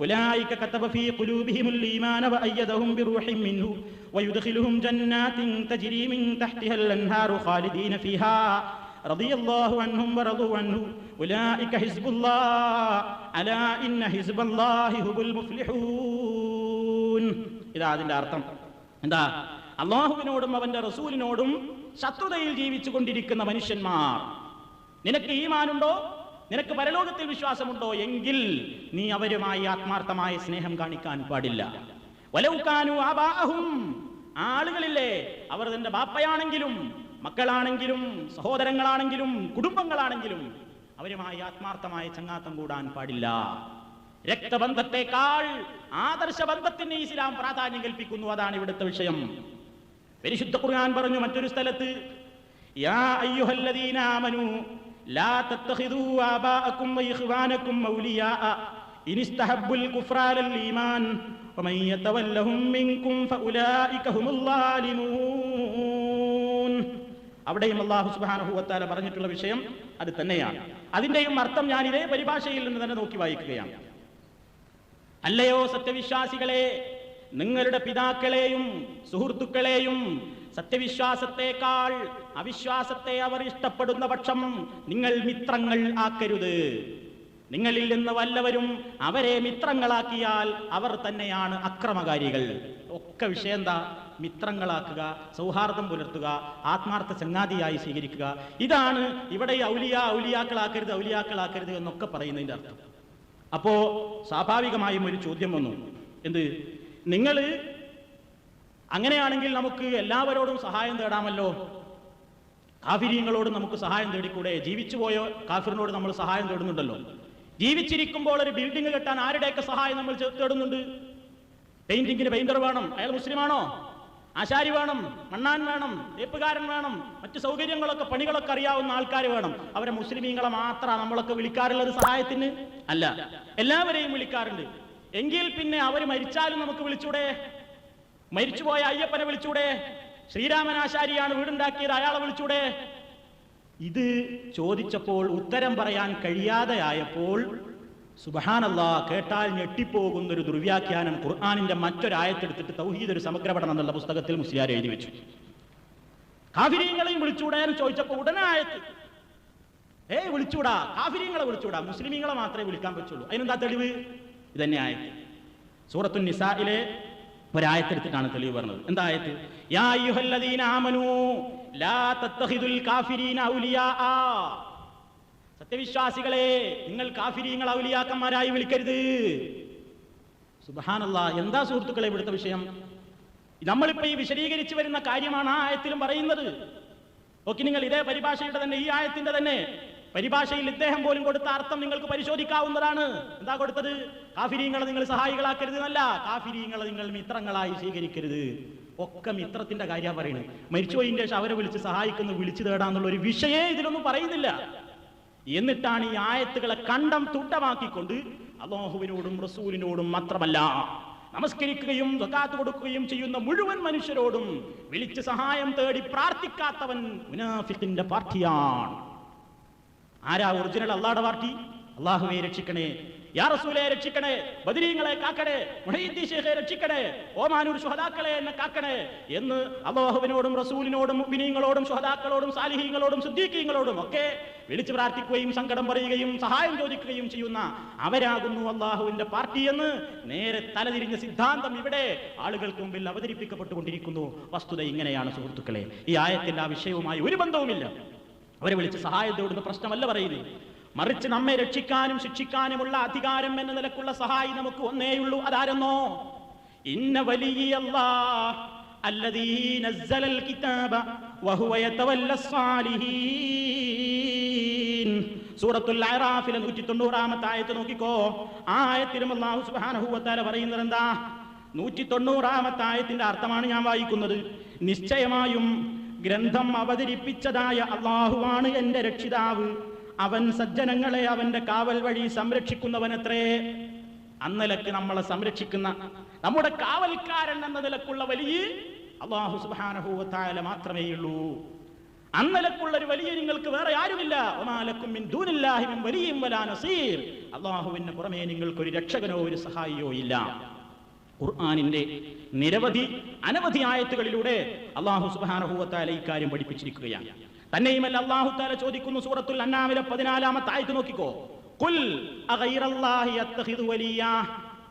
أولئك كتب في قلوبهم الإيمان وأيدهم بروح منه ويدخلهم جنات تجري من تحتها الأنهار خالدين فيها رضي الله عنهم ورضوا عنه أولئك حزب الله ألا إن حزب الله هم المفلحون ഇതാ അതിന്റെ അർത്ഥം എന്താ അള്ളാഹുവിനോടും അവന്റെ റസൂലിനോടും ശത്രുതയിൽ ജീവിച്ചു കൊണ്ടിരിക്കുന്ന മനുഷ്യന്മാർ നിനക്ക് ഈമാനുണ്ടോ നിനക്ക് പരലോകത്തിൽ വിശ്വാസമുണ്ടോ എങ്കിൽ നീ അവരുമായി ആത്മാർത്ഥമായ സ്നേഹം കാണിക്കാൻ പാടില്ല. വലൗക്കാനു ബാഹും ആളുകളില്ലേ അവർ തന്റെ ബാപ്പയാണെങ്കിലും മക്കളാണെങ്കിലും സഹോദരങ്ങളാണെങ്കിലും കുടുംബങ്ങളാണെങ്കിലും അവരുമായി ആത്മാർത്ഥമായ ചങ്ങാത്തം കൂടാൻ പാടില്ല. രക്തബന്ധത്തെക്കാൾ ആദർശ ബന്ധത്തിന് ഇസ്ലാം പ്രാധാന്യം കൽപ്പിക്കുന്നു അതാണ് ഇവിടുത്തെ വിഷയം. പരിശുദ്ധ ഖുർആൻ പറഞ്ഞു മറ്റൊരു സ്ഥലത്ത് യാ അയ്യുഹല്ലദീന അവിടെയും അള്ളാഹു സുബ്ഹാനഹു വതആല പറഞ്ഞിട്ടുള്ള വിഷയം അത് തന്നെയാണ്. അതിന്റെയും അർത്ഥം ഞാൻ ഇതേ പരിഭാഷയിൽ നിന്ന് തന്നെ നോക്കി വായിക്കുകയാണ്. അല്ലയോ സത്യവിശ്വാസികളെ നിങ്ങളുടെ പിതാക്കളെയും സുഹൃത്തുക്കളെയും സത്യവിശ്വാസത്തെക്കാൾ അവിശ്വാസത്തെ അവർ ഇഷ്ടപ്പെടുന്ന പക്ഷം നിങ്ങൾ മിത്രങ്ങൾ ആക്കരുത്. നിങ്ങളിൽ നിന്ന് വല്ലവരും അവരെ മിത്രങ്ങളാക്കിയാൽ അവർ തന്നെയാണ് അക്രമകാരികൾ. ഒക്കെ വിഷയം എന്താ? മിത്രങ്ങളാക്കുക സൗഹാർദ്ദം പുലർത്തുക ആത്മാർത്ഥ ചങ്ങാതിയായി സ്വീകരിക്കുക. ഇതാണ് ഇവിടെ ഔലിയ ഔലിയാക്കളാക്കരുത് ഔലിയാക്കളാക്കരുത് എന്നൊക്കെ പറയുന്നതിന്റെ അർത്ഥം. അപ്പോ സ്വാഭാവികമായും ഒരു ചോദ്യം വന്നു. എന്ത്? നിങ്ങൾ അങ്ങനെയാണെങ്കിൽ നമുക്ക് എല്ലാവരോടും സഹായം തേടാമല്ലോ. കാഫിര്യങ്ങളോട് നമുക്ക് സഹായം തേടിക്കൂടെ? ജീവിച്ചു പോയോ കാഫിറിനോട് നമ്മൾ സഹായം തേടുന്നുണ്ടല്ലോ. ജീവിച്ചിരിക്കുമ്പോൾ ഒരു ബിൽഡിംഗ് കെട്ടാൻ ആരുടെയൊക്കെ സഹായം നമ്മൾ തേടുന്നുണ്ട്? പെയിന്റിങ്ങിന് പെയിന്റർ വേണം അയാൾ മുസ്ലിമാണോ ആശാരി വേണം മണ്ണാൻ വേണം തേപ്പുകാരൻ വേണം മറ്റു സൗകര്യങ്ങളൊക്കെ പണികളൊക്കെ അറിയാവുന്ന ആൾക്കാർ വേണം. അവരെ മുസ്ലിമീങ്ങളെ മാത്രമാണ് നമ്മളൊക്കെ വിളിക്കാറുള്ളത് സഹായത്തിന്? അല്ല. എല്ലാവരെയും വിളിക്കാറുണ്ട്. എങ്കിൽ പിന്നെ അവർ മരിച്ചാലും നമുക്ക് വിളിച്ചൂടെ? മരിച്ചുപോയ അയ്യപ്പനെ വിളിച്ചൂടെ? ശ്രീരാമനാശാരിയാണ് വീടുണ്ടാക്കിയത് അയാളെ വിളിച്ചൂടെ? ഇത് ചോദിച്ചപ്പോൾ ഉത്തരം പറയാൻ കഴിയാതെയായപ്പോൾ സുബഹാനല്ലാ കേട്ടാൽ ഞെട്ടിപ്പോകുന്ന ഒരു ദുർവ്യാഖ്യാനം ഖുർആാനിന്റെ മറ്റൊരായത്തെടുത്തിട്ട് തൗഹീദ് ഒരു സമഗ്ര പഠനം എന്നുള്ള പുസ്തകത്തിൽ മുസ്ലിയാർ എഴുതി വെച്ചു. കാഫിരീങ്ങളെയും വിളിച്ചൂടെ എന്ന് ചോദിച്ചപ്പോൾ ഉടനെ ആയത്ത്. ഏയ് വിളിച്ചൂടാ കാഫിരീങ്ങളെ വിളിച്ചൂടാ മുസ്ലിമീങ്ങളെ മാത്രമേ വിളിക്കാൻ പറ്റുള്ളൂ. അതിനെന്താ തെളിവ്? ഇതന്നെ ആയത്ത്. സൂറത്തു നിസായിലെ ഒരായത്തെടുത്തിട്ടാണ് തെളിവ് പറഞ്ഞത്. എന്തായത് സത്യവിശ്വാസികളെ നിങ്ങൾ കാഫിരീങ്ങൾ ഔലിയാക്കന്മാരായി വിളിക്കരുത്. സുബഹാനല്ലാ എന്താ സുഹൃത്തുക്കളെ ഇവിടുത്തെ വിഷയം? നമ്മളിപ്പോ ഈ വിശദീകരിച്ചു വരുന്ന കാര്യമാണ് ആ ആയത്തിലും പറയുന്നത്. ഓക്കെ നിങ്ങൾ ഇതേ പരിഭാഷയുടെ തന്നെ ഈ ആയത്തിന്റെ തന്നെ. പരിഭാഷയിൽ ഇദ്ദേഹം പോലും കൊടുത്ത അർത്ഥം നിങ്ങൾക്ക് പരിശോധിക്കാവുന്നതാണ്. എന്താ കൊടുത്തത്? കാഫിരീങ്ങളെ നിങ്ങൾ സഹായികളാക്കരുത് എന്നല്ല കാഫിരീങ്ങളെ നിങ്ങൾ മിത്രങ്ങളായി സ്വീകരിക്കരുത്. ഒക്കെ മിത്രത്തിന്റെ കാര്യം പറയുന്നത്. മരിച്ചുപോയതിന്റെ ശേഷം അവരെ വിളിച്ച് സഹായിക്കുന്നു വിളിച്ചു തേടാന്നുള്ള ഒരു വിഷയേ ഇതിലൊന്നും പറയുന്നില്ല. എന്നിട്ടാണ് ഈ ആയത്തുകളെ കണ്ടം തുട്ടമാക്കിക്കൊണ്ട് അള്ളാഹുവിനോടും റസൂലിനോടും മാത്രമല്ല നമസ്കരിക്കുകയും സ്വകാത്ത് കൊടുക്കുകയും ചെയ്യുന്ന മുഴുവൻ മനുഷ്യരോടും വിളിച്ച് സഹായം തേടി പ്രാർത്ഥിക്കാത്തവൻ മുനാഫിക്കിന്റെ പാർട്ടിയാണ്. ആരാ ഒറിജിനൽ അള്ളാടെ പാർട്ടി? അള്ളാഹുവെ രക്ഷിക്കണേ. യാ റസൂലെ രക്ഷിക്കണേ. ബദരീങ്ങളെ കാക്കണേ. മുഹീദ്ദീൻ ശേഖെ രക്ഷിക്കണേ. ഓമാനൂർ സുഹദാക്കളെ എന്നെ കാക്കണേ. എന്ന് അള്ളാഹുവിനോടും റസൂലിനോടും മുഅ്മിനീങ്ങളോടും സുഹദാക്കളോടും സാലിഹീങ്ങളോടും സിദ്ദീഖീങ്ങളോടും ഒക്കെ വിളിച്ചു പ്രാർത്ഥിക്കുകയും സങ്കടം പറയുകയും സഹായം ചോദിക്കുകയും ചെയ്യുന്ന അവരാകുന്നു അള്ളാഹുവിന്റെ പാർട്ടി എന്ന് നേരെ തലതിരിഞ്ഞ സിദ്ധാന്തം ഇവിടെ ആളുകൾക്ക് മുമ്പിൽ അവതരിപ്പിക്കപ്പെട്ടുകൊണ്ടിരിക്കുന്നു. വസ്തുത ഇങ്ങനെയാണ് സുഹൃത്തുക്കളെ. ഈ ആയത്തിന്റെ ആ വിഷയവുമായി ഒരു ബന്ധവുമില്ല. അവരെ വിളിച്ച് സഹായത്തോടുന്ന പ്രശ്നമല്ല പറയുന്നത്. മറിച്ച് നമ്മെ രക്ഷിക്കാനും ശിക്ഷിക്കാനുമുള്ള അധികാരം എന്ന നിലക്കുള്ള സഹായി നമുക്ക് ഒന്നേയുള്ളൂ അതാരെന്നോ? ഇന്ന വലിയ സൂറത്തുൽ അറാഫിലെ നൂറ്റി തൊണ്ണൂറാമത്തെ ആയത്ത് നോക്കിക്കോ. ആയത്തിലും അള്ളാഹു സുബാനഹുവത്താല പറയുന്നത് എന്താ നൂറ്റി തൊണ്ണൂറാമത്തെ ആയത്തിന്റെ അർത്ഥമാണ് ഞാൻ വായിക്കുന്നത്. നിശ്ചയമായും ഗ്രന്ഥം അവതരിപ്പിച്ചതായ അള്ളാഹുവാണ് എന്റെ രക്ഷിതാവ്. അവൻ സജ്ജനങ്ങളെ അവന്റെ കാവൽ വഴി സംരക്ഷിക്കുന്നവനത്രേ. അന്നലക്ക് നമ്മളെ സംരക്ഷിക്കുന്ന നമ്മുടെ കാവൽക്കാരൻ എന്ന നിലക്കുള്ള വലിയ അള്ളാഹു സുബാനഹൂവത്തായ മാത്രമേ ഉള്ളൂ. അന്നലക്കുള്ള ഒരു വലിയ നിങ്ങൾക്ക് വേറെ ആരുമില്ല. ഒമാലക്കും വലിയും അള്ളാഹുവിന് പുറമേ നിങ്ങൾക്കൊരു രക്ഷകനോ ഒരു സഹായിയോ ഇല്ല. ഖുർആാനിന്റെ നിരവധി അനവധി ആയത്തുകളിലൂടെ അള്ളാഹു സുബാനഹൂവത്താല ഇക്കാര്യം പഠിപ്പിച്ചിരിക്കുകയാണ് തന്നെയുമല്ല അള്ളാഹു താല ചോദിക്കുന്നു സൂറത്തുൽ അന്നാമിലെ പതിനാലാമത്തെ ആയത്ത് നോക്കിക്കോ കുൽ അഗൈറല്ലാഹി അത്തഖിദു വലിയ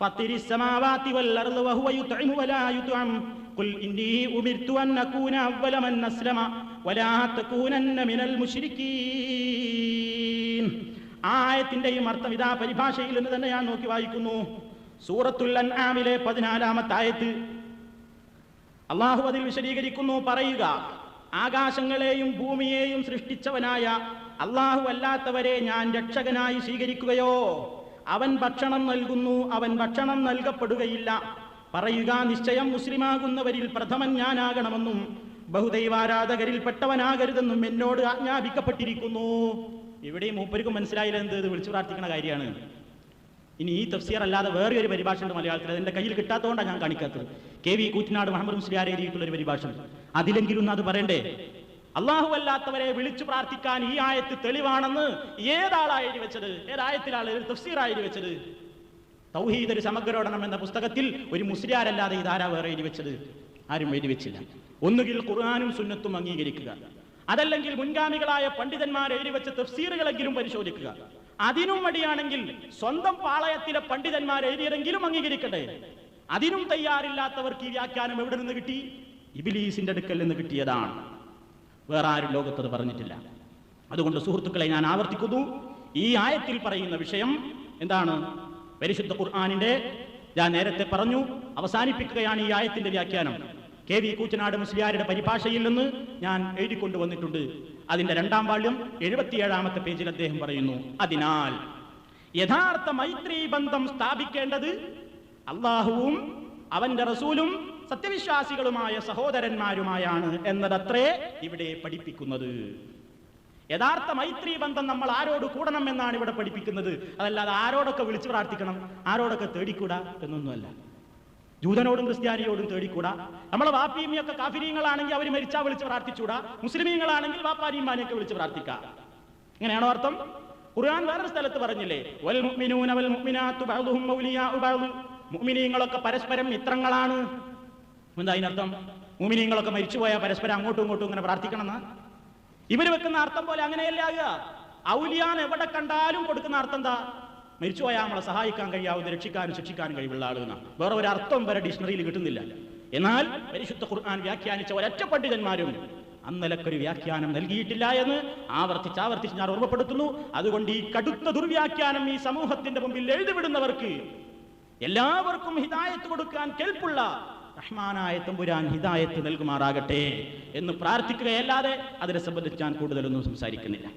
ഫത്തിരി السماوات والأرض وهو يطعم ولا يطعم قل إني أمرت أن أكون أول من أسلم ولا تكونن من المشركين ആയത്തിന്റെയും അർത്ഥം ഇതാ പരിഭാഷയിൽ നിന്ന് തന്നെ ഞാൻ നോക്കി വായിക്കുന്നു സൂറത്തുൽ അൻആമിലെ പതിനാലാമത്തെ ആയത്ത് അള്ളാഹു അതിൽ വിശദീകരിക്കുന്നു പറയുക ആകാശങ്ങളെയും ഭൂമിയെയും സൃഷ്ടിച്ചവനായ അള്ളാഹു അല്ലാത്തവരെ ഞാൻ രക്ഷകനായി സ്വീകരിക്കുകയോ അവൻ ഭക്ഷണം നൽകുന്നു അവൻ ഭക്ഷണം നൽകപ്പെടുകയില്ല. പറയുക നിശ്ചയം മുസ്ലിമാകുന്നവരിൽ പ്രഥമൻ ഞാനാകണമെന്നും ബഹുദൈവാരാധകരിൽപ്പെട്ടവനാകരുതെന്നും എന്നോട് ആജ്ഞാപിക്കപ്പെട്ടിരിക്കുന്നു. ഇവിടെ മൂപ്പർക്കും മനസ്സിലായില്ല എന്ത് വിളിച്ചു പ്രാർത്ഥിക്കുന്ന കാര്യമാണ്. ഇനി ഈ തഫ്സീർ അല്ലാതെ വേറെ ഒരു പരിഭാഷ ഉണ്ട് മലയാളത്തിൽ അതെന്റെ കയ്യിൽ കിട്ടാത്തതുകൊണ്ടാണ് ഞാൻ കാണിക്കാത്തത്. കെ വി കൂറ്റനാട് മുഹമ്മദ് മുസ്ലിയാർ എഴുതിയിട്ടുള്ള ഒരു പരിഭാഷ അതിലെങ്കിലും ഒന്ന് അത് പറയണ്ടേ? അള്ളാഹു അല്ലാത്തവരെ വിളിച്ചു പ്രാർത്ഥിക്കാൻ ഈ ആയത്ത് തെളിവാണെന്ന് ഏതാളായി എഴുതി വെച്ചത്? ഏതായത്തിലാണ് തഫ്സീറായി വെച്ചത്? തൗഹീദ് ഒരു സമഗ്രോടനം എന്ന പുസ്തകത്തിൽ ഒരു മുസ്ലിയാരല്ലാതെ ഇതാരാ വേറെ എഴുതി വെച്ചത്? ആരും എഴുതി വെച്ചില്ല. ഒന്നുകിൽ ഖുർആാനും സുന്നത്തും അംഗീകരിക്കുക. അതല്ലെങ്കിൽ മുൻഗാമികളായ പണ്ഡിതന്മാർ എഴുതി വെച്ച തഫ്സീറുകളെങ്കിലും പരിശോധിക്കുക. അതിനും മടിയാണെങ്കിൽ സ്വന്തം പാളയത്തിലെ പണ്ഡിതന്മാർ എഴുതിയതെങ്കിലും അംഗീകരിക്കട്ടെ. അതിനും തയ്യാറില്ലാത്തവർക്ക് ഈ വ്യാഖ്യാനം എവിടെ നിന്ന് കിട്ടി? ഇബിലീസിന്റെ അടുക്കൽ നിന്ന് കിട്ടിയതാണ്. വേറെ ആരും ലോകത്തത് പറഞ്ഞിട്ടില്ല. അതുകൊണ്ട് സുഹൃത്തുക്കളെ ഞാൻ ആവർത്തിക്കുന്നു. ഈ ആയത്തിൽ പറയുന്ന വിഷയം എന്താണ്? പരിശുദ്ധ ഖുർആാനിന്റെ ഞാൻ നേരത്തെ പറഞ്ഞു അവസാനിപ്പിക്കുകയാണ് ഈ ആയത്തിന്റെ വ്യാഖ്യാനം. കെ വി കൂച്ചനാട് മുസ്ലിയാരുടെ പരിഭാഷയിൽ നിന്ന് ഞാൻ എഴുതിക്കൊണ്ടുവന്നിട്ടുണ്ട്. അതിന്റെ രണ്ടാം വാള്യം എഴുപത്തിയേഴാമത്തെ പേജിൽ അദ്ദേഹം പറയുന്നു. അതിനാൽ യഥാർത്ഥ മൈത്രി ബന്ധം സ്ഥാപിക്കേണ്ടത് അള്ളാഹുവും അവന്റെ റസൂലും സത്യവിശ്വാസികളുമായ സഹോദരന്മാരുമായാണ് എന്നതത്രേ ഇവിടെ പഠിപ്പിക്കുന്നത്. യഥാർത്ഥ മൈത്രി ബന്ധം നമ്മൾ ആരോട് കൂടണം എന്നാണ് ഇവിടെ പഠിപ്പിക്കുന്നത്. അതല്ലാതെ ആരോടൊക്കെ വിളിച്ചു പ്രാർത്ഥിക്കണം ആരോടൊക്കെ തേടിക്കൂടാ എന്നൊന്നുമല്ല. ജൂതനോടും ക്രിസ്ത്യാനിയോടും തേടിക്കൂടാ. നമ്മളെ വാപ്പീമിയൊക്കെ കാഫിരിയങ്ങളാണെങ്കിൽ അവർ മരിച്ചാ വിളിച്ച് പ്രാർത്ഥിച്ചൂടാ മുസ്ലിമീങ്ങളാണെങ്കിൽ വാപ്പാരിമാനെയൊക്കെ വിളിച്ച് പ്രാർത്ഥിക്കാം. ഇങ്ങനെയാണോ അർത്ഥം? ഖുർആൻ വേറൊരു സ്ഥലത്ത് പറഞ്ഞില്ലേ വൽ മുഅ്മിനൂന വൽ മുഅ്മിനാത്തു ബഅ്ദുഹും ഔലിയാഉ പരസ്പരം മിത്രങ്ങളാണ്. എന്താ അതിനർത്ഥം മുഅ്മിനീങ്ങളൊക്കെ മരിച്ചുപോയാൽ പരസ്പരം അങ്ങോട്ടും ഇങ്ങോട്ടും ഇങ്ങനെ പ്രാർത്ഥിക്കണം എന്നാ ഇവർ വെക്കുന്ന അർത്ഥം പോലെ അങ്ങനെയല്ല ആകുക. ഔലിയാൻ എവിടെ കണ്ടാലും കൊടുക്കുന്ന അർത്ഥം എന്താ? മരിച്ചുപോയാൽ നമ്മളെ സഹായിക്കാൻ കഴിയാവുന്ന രക്ഷിക്കാനും ശിക്ഷിക്കാനും കഴിവുള്ള ആളുകൾ വേറെ ഒരു അർത്ഥം വരെ ഡിക്ഷണറിയിൽ കിട്ടുന്നില്ല. എന്നാൽ പരിശുദ്ധ ഖുർആൻ വ്യാഖ്യാനിച്ച ഒരൊറ്റ പണ്ഡിതന്മാരും അന്നലക്കൊരു വ്യാഖ്യാനം നൽകിയിട്ടില്ല എന്ന് ആവർത്തിച്ച് ആവർത്തിച്ച് ഞാൻ ഓർമ്മപ്പെടുത്തുന്നു. അതുകൊണ്ട് ഈ കടുത്ത ദുർവ്യാഖ്യാനം ഈ സമൂഹത്തിന്റെ മുമ്പിൽ എഴുതിവിടുന്നവർക്ക് എല്ലാവർക്കും ഹിതായത്ത് കൊടുക്കാൻ കേൾപ്പുള്ള റഹ്മാനായ തമ്പുരാൻ ഹിതായത്ത് നൽകുമാറാകട്ടെ എന്ന് പ്രാർത്ഥിക്കുകയല്ലാതെ അതിനെ സംബന്ധിച്ച് ഞാൻ കൂടുതലൊന്നും സംസാരിക്കുന്നില്ല.